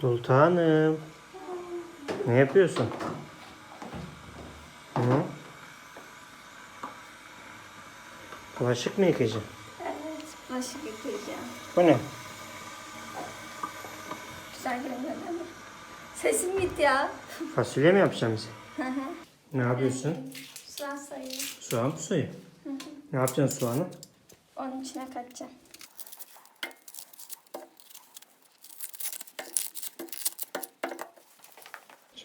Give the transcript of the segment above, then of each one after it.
Sultanım. Ne yapıyorsun? Hı? Bulaşık mı yıkayacaksın? Evet, bulaşık yıkayacağım. Bu ne? Güzel görünüyor değil mi? Sesim gitti ya. Fasulye mi yapacaksın bize? Hı hı. Ne yapıyorsun? Soğan sayayım. Soğan mı suyu? Ne yapacaksın soğanı? Onun içine katacağım.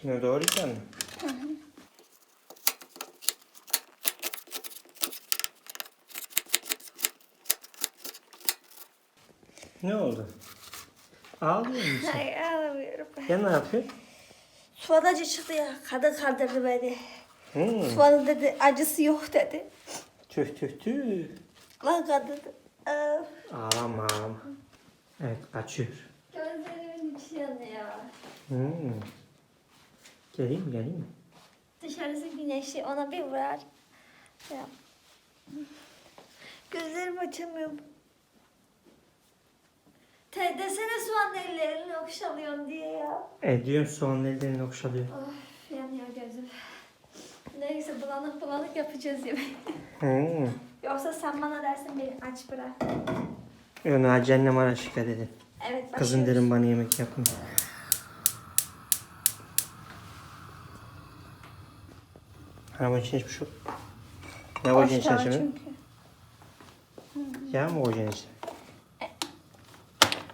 Şimdi doğrayacaksın mı? Ne oldu? Ağlıyor musun? Hayır ağlamıyorum. Ya ne yapıyorsun? Soğan acı çıktı ya. Kadın kandırdı beni. Hmm. Soğanın dedi acısı yok dedi. Tüh tüh tüh. Lan kandırdı. Of. Ağlama ağlama. Evet kaçıyor. Gözlerimin içi yanıyor. Hmm. Geleyim mi geleyim mi? Dışarısı güneşli ona bir vurar. Ya. Gözlerim açamıyor. Te desene soğan ellerini okşalıyorsun diye ya. E diyorum soğanın ellerini okşalıyor. Of yanıyor gözüm. Neyse bulanık bulanık yapacağız yemeği. Hmm. Yoksa sen bana dersin beni aç bırak. Yok Naci annem ara şikayet edin. Evet Kızın başlıyoruz. derim bana yemek yapma. Arabanın içine hiçbir şey yok. Ne koyacaksın içine şimdi? Yağ mı koyacaksın içine?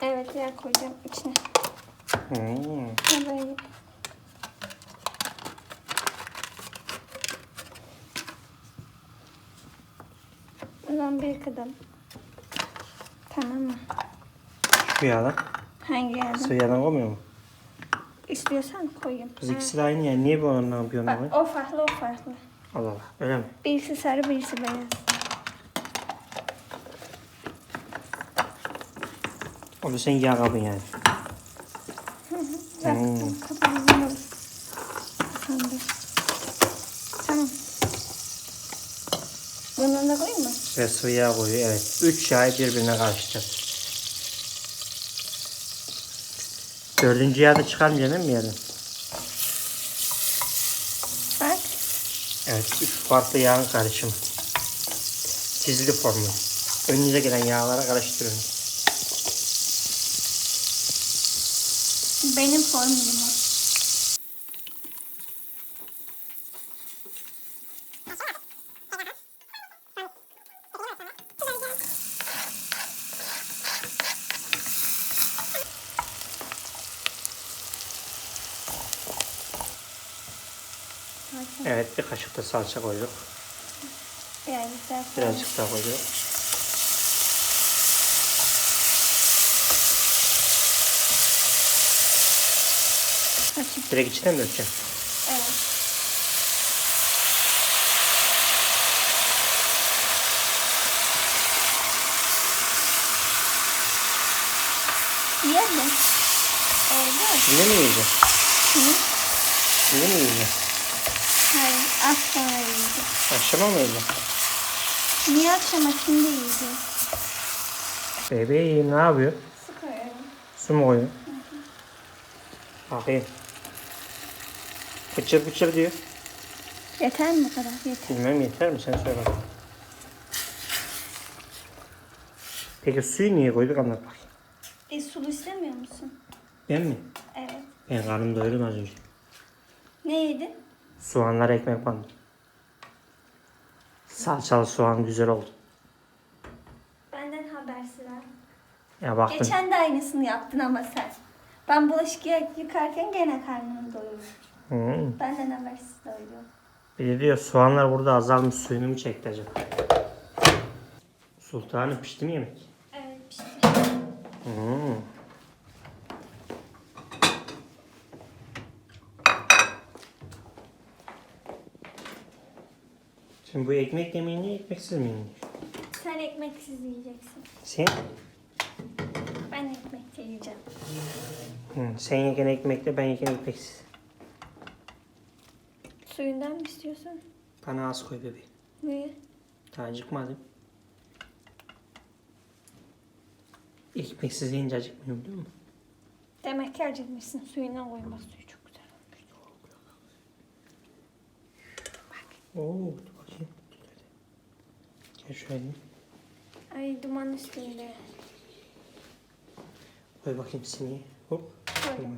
Evet yer koyacağım içine. Hmm. Böyle? Ulan bir kadın. Tamam mı? Şu yağdan. Hangi yerden? Sıvı yağdan koymuyor mu? İstiyorsan koyayım. Kız ikisi de aynı ya. Niye bu onunla yapıyorsun Bak ama? o farklı o farklı. Allah Allah. Öyle mi? Birisi sarı birisi beyaz. O da senin yağ kabın yani. Olur. Sandı. Tamam. Bundan da koyayım mı? Ve sıvı yağ koyuyor. Evet. Üç yağı birbirine karıştıracağız. Dördüncü yağı da çıkarmayacaksın değil mi yerden? Bak. Evet. Üç farklı yağın karışımı. Çizili formu. Önünüze gelen yağlara karıştırıyorsunuz. Benim formülüm o. Evet. Bir kaşık da salça koyduk. Yani sen Birazcık daha koyduk. Açık. Direkt içine mi dökeceğim? Evet. Yer mi? Oldu. Şimdi mi yiyeceğim? Hı? Şimdi mi yiyeceğim? Hayır. Sonra yiyeceğim. Akşama mı yiyeceğim? Niye akşama şimdi yiyeceğiz? Bebeğim ne yapıyor? Su koyuyorum. Su mu koyuyor? Bakayım. Pıçır pıçır diyor. Yeter mi bu kadar? Yeter. Bilmem yeter mi sen söyle bakalım. Peki suyu niye koyduk anlat bakayım. E sulu istemiyor musun? Ben mi? Evet. Ben karnım doyurdum az önce. Ne yedin? Soğanlar ekmek bandı. Salçalı soğan güzel oldu. Benden habersiz ha. Ya baktım. Geçen de aynısını yaptın ama sen. Ben bulaşık yı- yıkarken gene karnını doyurdum. Hmm. Benden habersiz doyurdum. Bir de diyor soğanlar burada azalmış suyunu mu çekti acaba? Sultanım pişti mi yemek? Evet pişti. Hmm. Şimdi bu ekmek yemeği niye ekmeksiz mi yenir? Sen ekmeksiz yiyeceksin. Sen? Ben ekmekle yiyeceğim. Hı, sen yeken ekmekle ben yeken ekmeksiz. Suyundan mı istiyorsun? Bana az koy bebeğim. Niye? Daha acıkmadım. Ekmeksiz yiyince acıkmıyor biliyor musun? Demek ki acıkmışsın. Suyundan koyun bak suyu çok güzel olmuş. Oo, dur. Gel şöyle. Ay duman üstünde. Koy bakayım sineği. Hop. Koydum. Tamam.